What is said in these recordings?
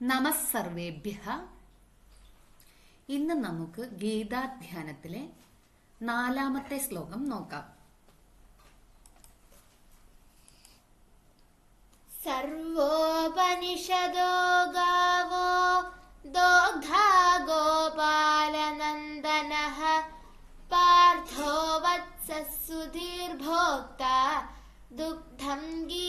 നമസ്സർവേഭ്യ ഇന്ന് നമുക്ക് ഗീതാധ്യാനത്തിലെ നാലാമത്തെ ശ്ലോകം നോക്കാം. സർവോപനിഷദോ ഗാവോ ദോഗോപാലനന്ദന പാർത്ഥോ വത്സസുധീർഭോക്ത ദുഗ്ധം ഗീ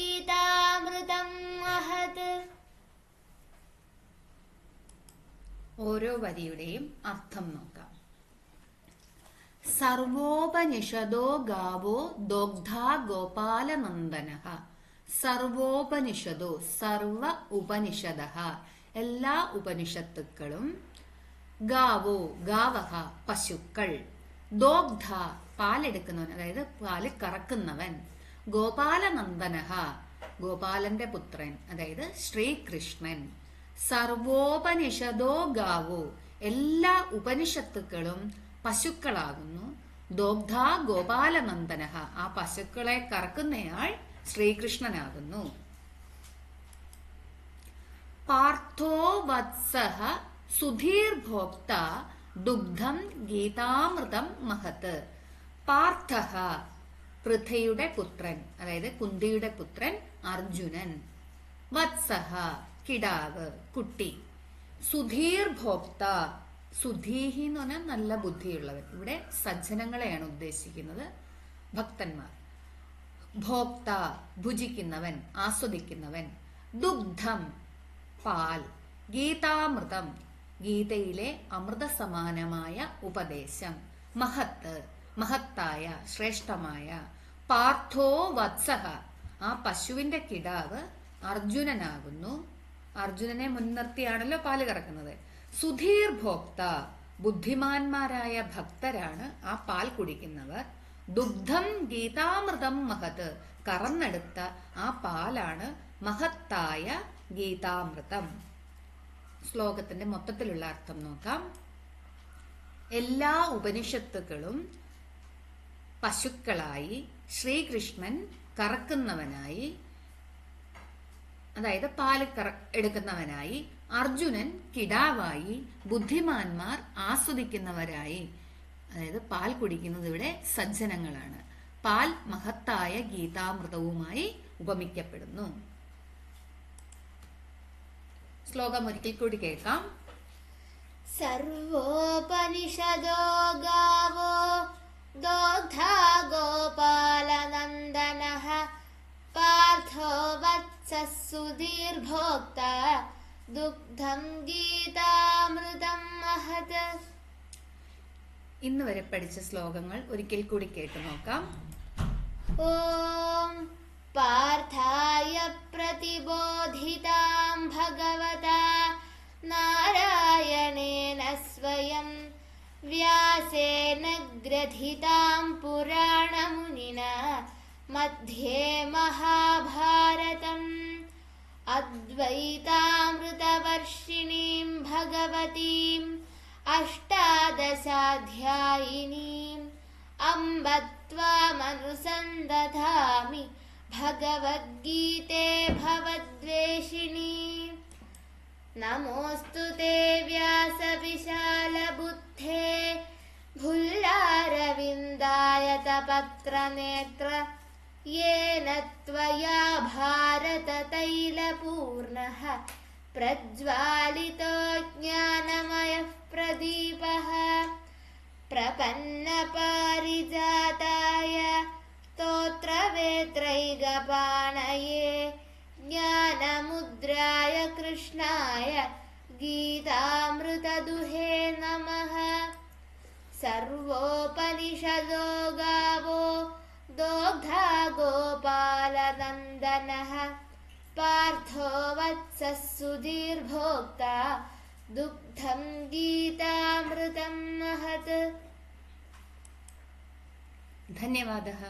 ഓരോ വരിയുടെയും അർത്ഥം നോക്കാം. സർവോപനിഷദോ ഗാവോ ദോഗ്ധാ ഗോപാലനന്ദന. സർവോപനിഷദോ സർവ ഉപനിഷദ. എല്ലാ ഉപനിഷത്തുക്കളും ഗാവോ ഗാവഹ പശുക്കൾ ദോഗ്ധ പാലെടുക്കുന്നവൻ അതായത് പാൽ കറക്കുന്നവൻ ഗോപാലനന്ദനഹ ഗോപാലന്റെ പുത്രൻ അതായത് ശ്രീകൃഷ്ണൻ സർവോപനിഷദോ ഗാവോ എല്ലാ ഉപനിഷത്തുക്കളും പശുക്കളാകുന്നു. ദോഗ്ധാ ഗോപാലനന്ദനഹ ആ പശുക്കളെ കറക്കുന്നയാൾ ശ്രീകൃഷ്ണനാകുന്നു. പാർത്ഥോ വത്സഹ സുധീർ ഭോക്ത ദുഗ്ധം ഗീതാമൃതം മഹത്ത് പാർത്ഥ പൃഥയുടെ പുത്രൻ അതായത് കുന്തിയുടെ പുത്രൻ അർജുനൻ. വത്സഹ കിടാവ് കുട്ടി. സുധീർ ഭോക്ത സുധീഹി എന്ന് പറഞ്ഞാൽ നല്ല ബുദ്ധിയുള്ളവൻ. ഇവിടെ സജ്ജനങ്ങളെയാണ് ഉദ്ദേശിക്കുന്നത് ഭക്തന്മാർ. ഭോക്ത ഭുജിക്കുന്നവൻ ആസ്വദിക്കുന്നവൻ. ദുഗ്ധം പാൽ. ഗീതാമൃതം ഗീതയിലെ അമൃതസമാനമായ ഉപദേശം. മഹത്ത് മഹത്തായ ശ്രേഷ്ഠമായ. പാർത്ഥോ വത്സഹ. ആ പശുവിന്റെ കിടാവ് അർജുനനാകുന്നു. അർജുനനെ മുൻനിർത്തിയാണല്ലോ പാൽ കറക്കുന്നത്. സുധീർ ഭോക്ത ബുദ്ധിമാന്മാരായ ഭക്തരാണ് ആ പാൽ കുടിക്കുന്നവർ. ദുഗ്ധം ഗീതാമൃതം മഹത് കറന്നെടുത്ത ആ പാലാണ് മഹത്തായ ഗീതാമൃതം. ശ്ലോകത്തിന്റെ മൊത്തത്തിലുള്ള അർത്ഥം നോക്കാം. എല്ലാ ഉപനിഷത്തുക്കളും പശുക്കളായി ശ്രീകൃഷ്ണൻ കറക്കുന്നവനായി അതായത് പാൽ എടുക്കുന്നവനായി അർജുനൻ കിടാവായി ബുദ്ധിമാന്മാർ ആസ്വദിക്കുന്നവരായി. അതായത് പാൽ കുടിക്കുന്നത് ഇവിടെ സജ്ജനങ്ങളാണ്. പാൽ മഹത്തായ ഗീതാമൃതവുമായി ഉപമിക്കപ്പെടുന്നു. ശ്ലോകം ഒരിക്കൽ കൂടി കേൾക്കാം. സർവോപനിഷദോ ഗാവോ ദോധാ ഗോപ സസുദീർഭോക്ത ദുഗ്ധം ഗീതാമൃതം മഹത് ഇന്ന് വരെ പഠിച്ച ശ്ലോകങ്ങൾ ഒരിക്കൽ കൂടി കേട്ടു നോക്കാം. ഓം പാർഥായ പ്രതിബോധിതാം ഭഗവത നാരായണേന സ്വയം വ്യാസേന ഗ്രഥിതാം പുരാണമുനിനാ मध्ये महाभारतम् अद्वैतामृतवर्षिणीं भगवतीम् अष्टादशाध्यायिनीम् अम्ब त्वामनुसन्दधामि भगवद्गीते भवद्वेषिणी। नमोऽस्तु ते व्यासविशालबुद्धे। भुल्लारविन्दायतपत्रनेत्र येन त्वया भारततैलपूर्णः प्रज्वालितो ज्ञानमयः प्रदीपः। प्रपन्नपारिजाताय स्तोत्रवेत्रैकपाणये ज्ञानमुद्राय कृष्णाय गीतामृतदुहे नमः। सर्वोपनिषदो गावो दोग्धा वरः पार्थो वत्सः सुदीर्भोक्ता दुग्धं गीतामृतं महत्। धन्यवादः।